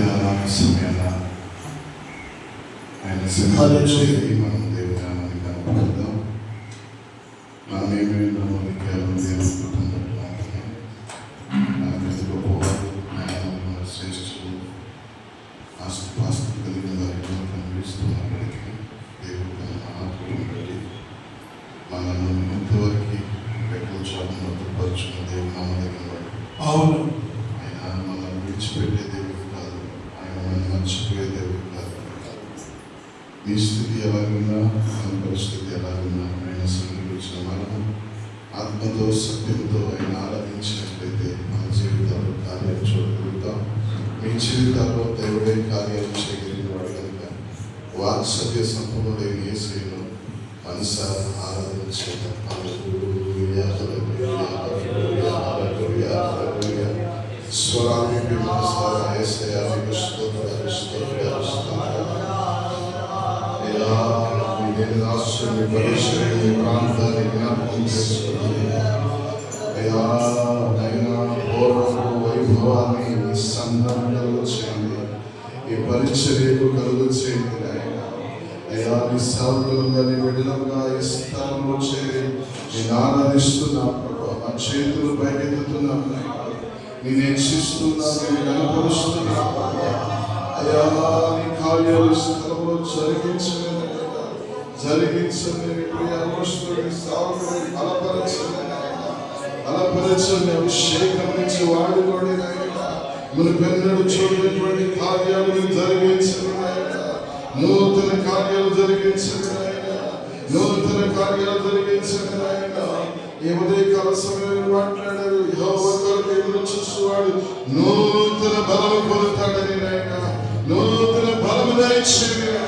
దినాన సమయాన ఆయన సన్నిధిలో చేరి మనం దేవుని నామాన్ని కనపడదాం మనం ఏమేమి నమ్మని కేవలం దేవుని కుటుంబం మాత్రమే మన ప్రతి గొప్పవారు శ్రేష్ఠులు ఆస్తి పాస్తి కలిగిన వారిలో కనిపిస్తున్నప్పటికీ దేవుడు తన బట్టి మనల్ని ఇంతవరకు దేవుడు నమ్మదగిన వాడు అవును ఆయన మనల్ని విడిచిపెట్టే దేవుడు మనం మర్చిపోయే దేవుడు కాదు మీ స్థితి ఎలాగున్నా మన పరిస్థితి ఎలాగున్నా ఆయన సన్నిధికి వచ్చిన మనం ఆత్మతో సత్యంతో ఆయన ఆరాధించినట్లయితే మన జీవితాల్లో కార్యాలు చూడగలుగుతాం మీ జీవితాల్లో దేవుడే కార్యాలు చేయగలిగిన వాడు కనుక వాత్సల్య సంపన్నుడైన యేసును మనసారా ఆరాధన చేద్దాం పరిచర్యకు కలుగు చేయండి ఆయన అయ్యా నీ సేవకులుగా నీ విడుదలగా ఈ స్థలంలో చేరి నేను ఆరాధిస్తున్నా ప్రభా మా చేతులు పైకెత్తుతున్నాను నేను హెచ్చిస్తున్నా నేను కనపరుస్తున్నా అయ్యా నీ కార్యాలు ఈ స్థలంలో జరిగించండి నాయనా. జరిగించండి నీ ప్రియ అమృష్టుడి సాగుని బలపరచండి బలపరచండి అభిషేకం నుంచి వాడుకోండి నాయన మునిపెన్నడు చూడనటువంటి కార్యాలను జరిగించిన నూతన కార్యాలు జరిగించిన నూతన కార్యాలు జరిగించిన నాయన ఈ ఉదయకాల సమయంలో మాట్లాడారు. యెహోవా కొరకు చూసేవాడు నూతన బలము పొందుతాడని నాయన. నూతన బలము దయచేయండి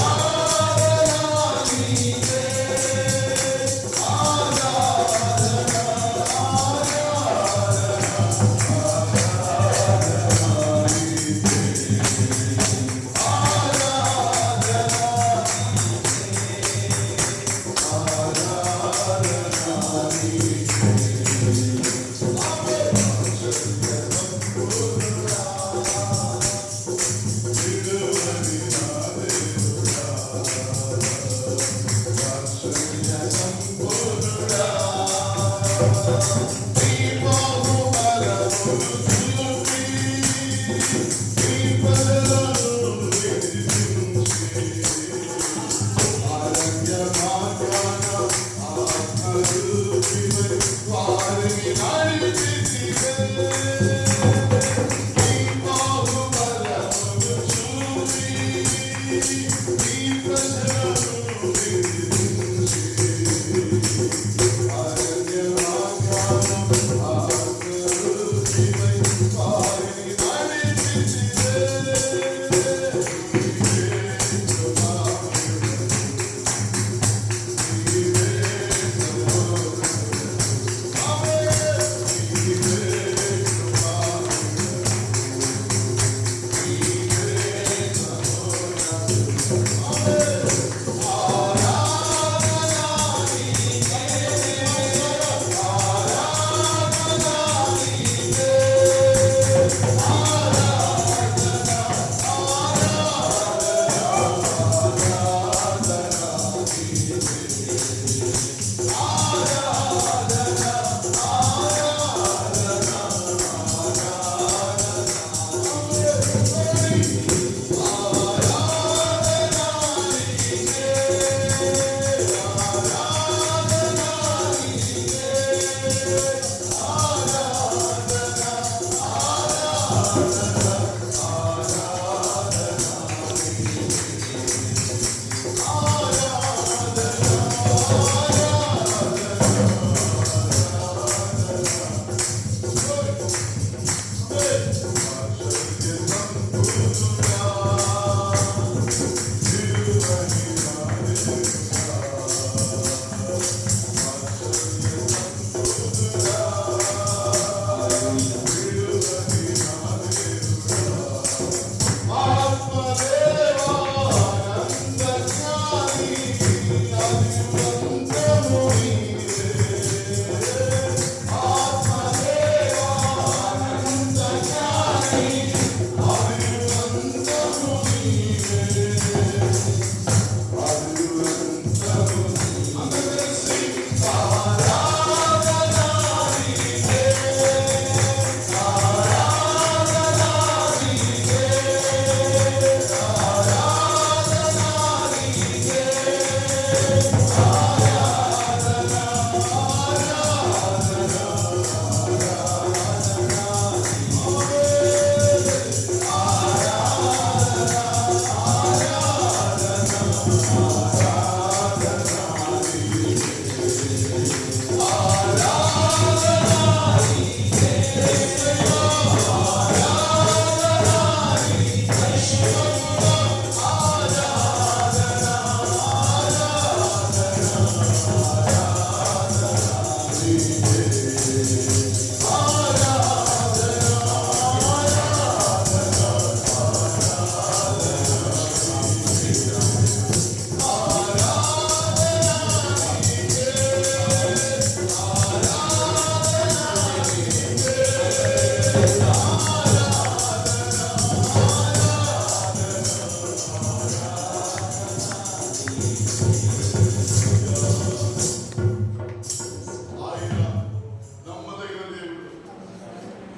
That's it.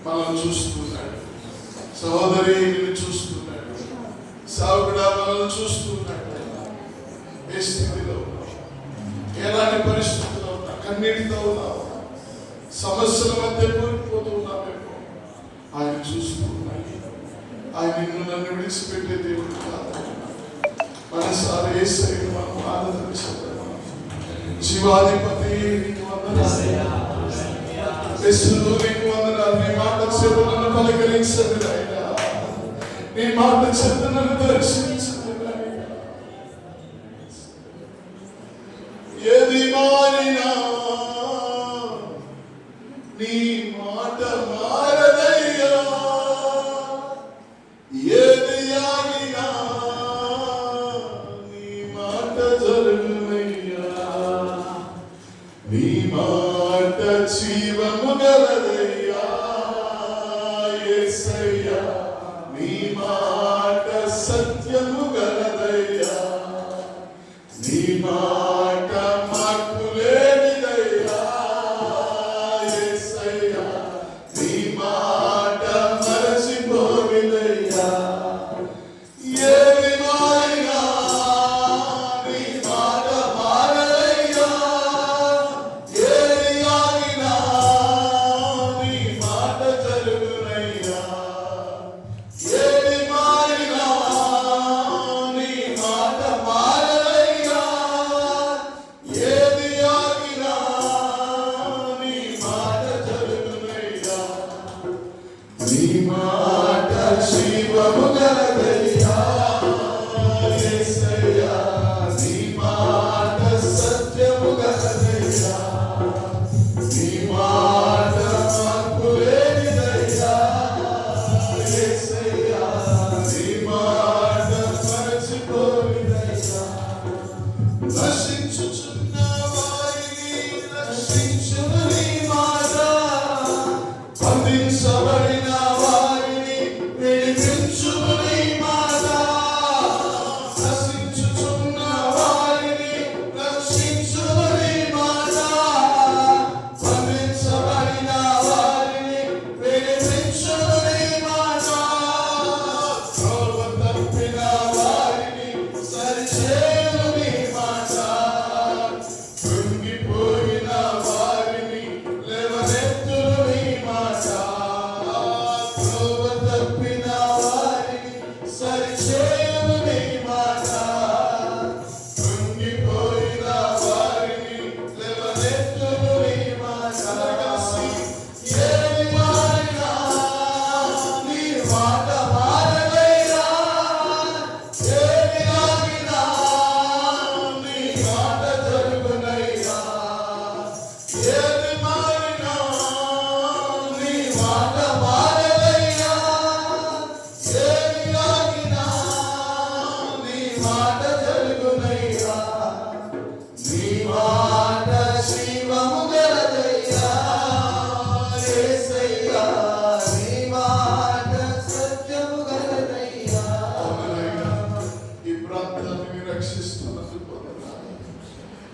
మనల్ని చూస్తున్నాడు. సహోదరి ఎలాంటి పరిస్థితుల్లో ఉన్నా కన్నీటితో ఉన్నావు? సమస్యల మధ్య కూలిపోతూ ఉన్నావు. ఆయన చూస్తూ ఆయన నిన్ను నన్ను విడిచిపెట్టే దేవుడు కాదు. మనసారి ఏసైను మనం ఆరాధించగలం శివాధిపతి నీకు వందనాలు. నీకు వందనాలు. నీ మాట చేత పలకరించండి ఆయన నీ మాట చేత దర్శించండి ఏది మారినా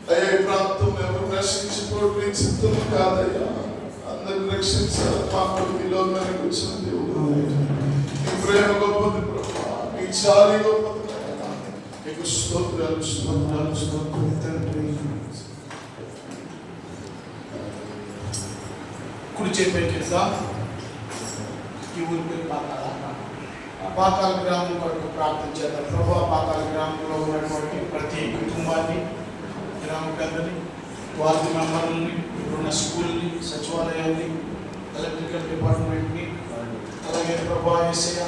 అయ్యా ప్రాంతం ఎవరు రక్షించుకోవడం నీ చిత్తం కాదయ్యా. అందరిని రక్షించాలి మాకు మీలో కూర్చున్న దేవుడు. నీ ప్రేమ గొప్పది ప్రభా. నీ చాలి గొప్ప స్తోత్రాలు స్తోత్రాలు స్తోత్రాలు తండ్రి కుడి చేపే కింద ఈ ఊరి పేరు పాతాల పాతాల గ్రామం కొరకు ప్రార్థన చేద్దాం ప్రభా పాతాల గ్రామంలో ఉన్నటువంటి ప్రతి కుటుంబాన్ని గ్రామ పెద్దని వార్డు మెంబర్లని ఇప్పుడున్న స్కూల్ని సచివాలయాన్ని ఎలక్ట్రికల్ డిపార్ట్మెంట్ని అలాగే ప్రభా ఏసయ